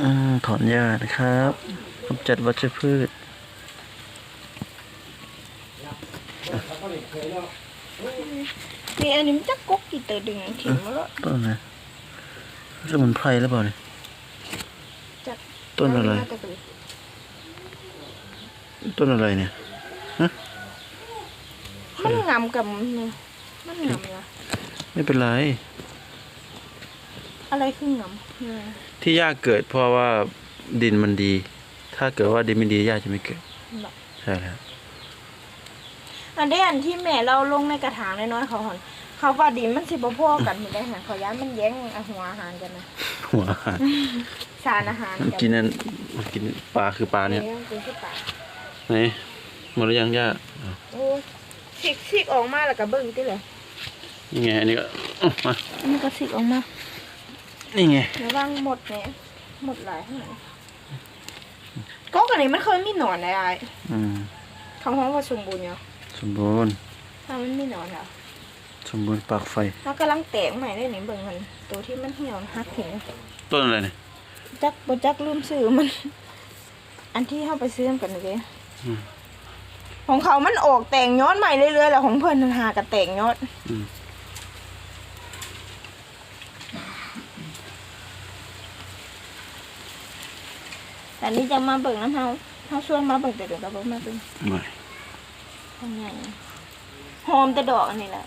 อืมถอนหญ้านะครับกำจัดวัชพืชนี่อันนี้มันจะกกกี่ตัวดึงถิ่มมาแล้วต้นอะไรสมุนไพรหรือเปล่าเนี่ยจัดต้นอะไราจเป็นต้นอะไรเนี่ยมันงามกับเนี่ยมันงามนะไม่เป็นไร อะไรคืองามเนี่ยที่หญ้าเกิดเพราะว่าดินมันดี ถ้าเกิดว่าดินไม่ดีหญ้าจะไม่เกิดหรอใช่แล้วอันนี้อันที่แม่เราลงในกระถางน้อยๆเขาหอนเขาว่าดินมันสิบ่พอกันไม่ได้หาเขาย้านมันแย่งเอาหัวอาหารกันนะหัวอาหารสารอาหารมันกินนั่นมันกินปลาคือปลาเนี่ยเนี่ยกินที่ปากไหนหมดหรือยังหญ้าอ้าวโอ้สิกสิกออกมาแล้วก็เบิ่งติเลยนี่ไงอันนี้ก็อื้อมามันก็สิกออกมา นี่ไงระวังหมดเนี่ยหมดหลายขนาดก็กันนี้มันเคยมีหนอนอะไรอืมคำห้องว่าสมบูรณ์เนาะสมบูรณ์ถ้ามันมีหนอนเหรอสมบูรณ์ปากไฟแล้วกำลังแตกใหม่ได้นี่เบิ่งมันตัวที่มันเหี่ยวหักเห็นต้นอะไรเนี่ยจักบ่จักลืมซื้อมัน อันที่เข้าไปซื้อกันเลยอืมของเขามันออกแต่งยอดใหม่เรื่อยๆแล้วของเพิ่นมันหากับแต่งยอดอืม แต่นี่จะมาเบิ่งน้ำเฮาเฮาชวนมาเบิ่งแต่เดี๋ยวก็บ่มาเบิ่งไม่ทำไงหอมแต่ดอกอันนี้แหละ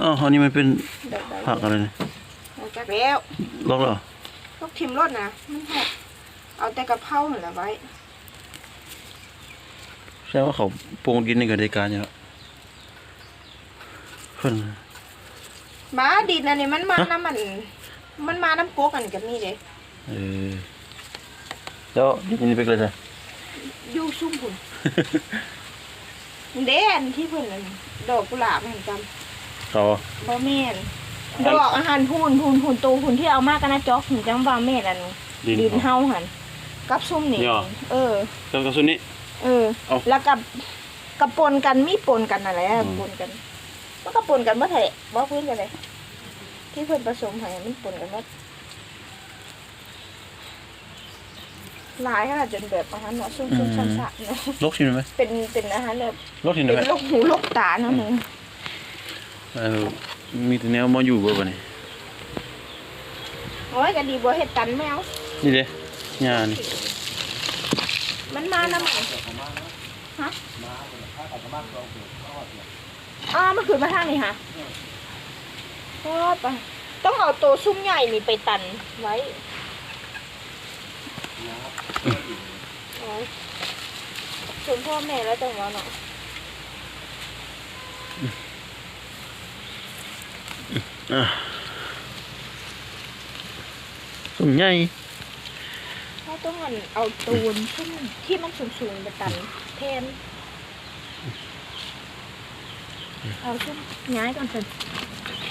อ๋ออันนี้มันเป็นดอกใบผักอะไรเนี่ยเอาจักแล้วล็อกแล้วเหรอพวกทิมรสนะมันหกเอาแต่กะเพราหั่นล่ะไว้ใช่ว่าเขาปรุงดินในการจัดการอยู่แล้วเพิ่น บ้าดินอันนี้มันมาฮะ น้ำมัน มันมาน้ำโกกอันนี้ก็มีเด้ เออ แล้วดินนี่เป็นอะไรจ้ะอยู่ซุ่มพุ่นเด่นที่เพิ่นนั่นดอกกุหลาบมันจเขาำบ่แม่นดอกอาหารพูนพูนพูนตูพูนที่เอามากกันนะจอกถึงจังว่าแม่นอันดินดินเขาเฮาหันกับซุ่มนี่นี่หรอเออกับกระสุนนี้เออเอาแล้วกับกับปนกันมีปนกันอะไรอะอืมปนกันมันก็ปนกันบ่แท้บ่พื้นกันเลยที่เพิ่นผสมให้มันปนกันหมด หลายขนาดจนแบบอาหารเนาะซุ่มๆซ้ำๆเนาะลกชิมไหมเป็นเป็นอาหารแบบลกชิมเป็ไหมนโรคหูโรคตาเนาะหนูเออมีแต่แนวมาอยู่บ่ปะเนี่ยโอ้ยก็ดีบ่เฮ็ดตันแมวนี่เด้หญ้านี่มันมานำฮะอ่ามันขึ้นมาทางนี้ค่ะก็ไปต้องเอาตัวซุ้มใหญ่นี่ไปตันไว้ โอ้ยส่วนพ่อแม่แล้วจังหวะเนาะอะสุ่มใหญ่เขาต้องเอาเอาตูนที่มันที่มันสูงๆไปตันแทนเอาซุ้มย้ายก่อนสิ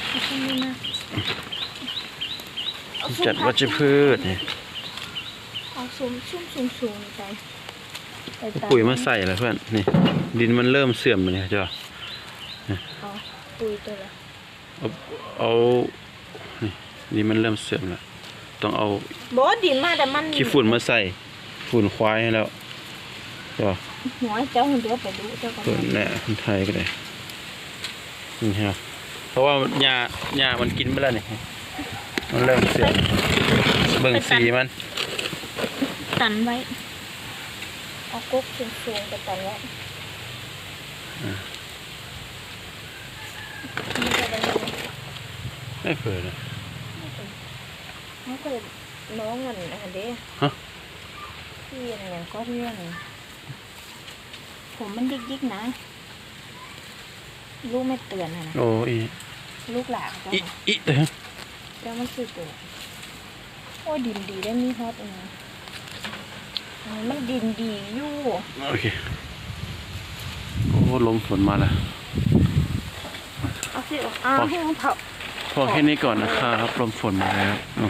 เอาซุ้มนี้มาเอาซุ้มจัดวัชพืชเนี่ย เอาซุ้มซุ้มสูงๆไปไปตันปุ๋ยมาใส่แล้วเพื่อนนี่ ดินมันเริ่มเสื่อมเลยจ้ะเอาปุ๋ยตัวละเอาเอานี่ดินมันเริ่มเสื่อมแล้วต้องเอาบอกว่าดินมาแต่มันขี้ฝุ่นมาใส่ฝุ่นควายให้แล้วจ้ะหัวเจ้าหุ่นเดียวไปดูเจ้าก็เปิดมาแหละคนไทยก็ได้นี่ฮะเพราะว่าหญ้าหญ้ามันกินไปแล้วนี่มันเริ่มเสื่อมเบิ่งสีมัน ตันไว้ เอากุ๊กสูงๆไปตันไว้มันจะได้ไม่เผลอเลยเขาเคยน้องเงินอันเด้ฮะที่อันอย่างก็เรื่องผมมันยิกๆนะ ลูกไม่เตือนนะนะโอ้อีลูกหลานก็อีอีเด้อเจ้ามันคือตัวโอ้ยดินดีได้มีฮอตอันนี้ อันนี้มันดินดีอยู่ โอเค โอ้ลมฝนมาแล้วเอาสิเอาให้มันเผา พอแค่นี้ก่อนนะครับลมฝนมาแล้วอ๋อ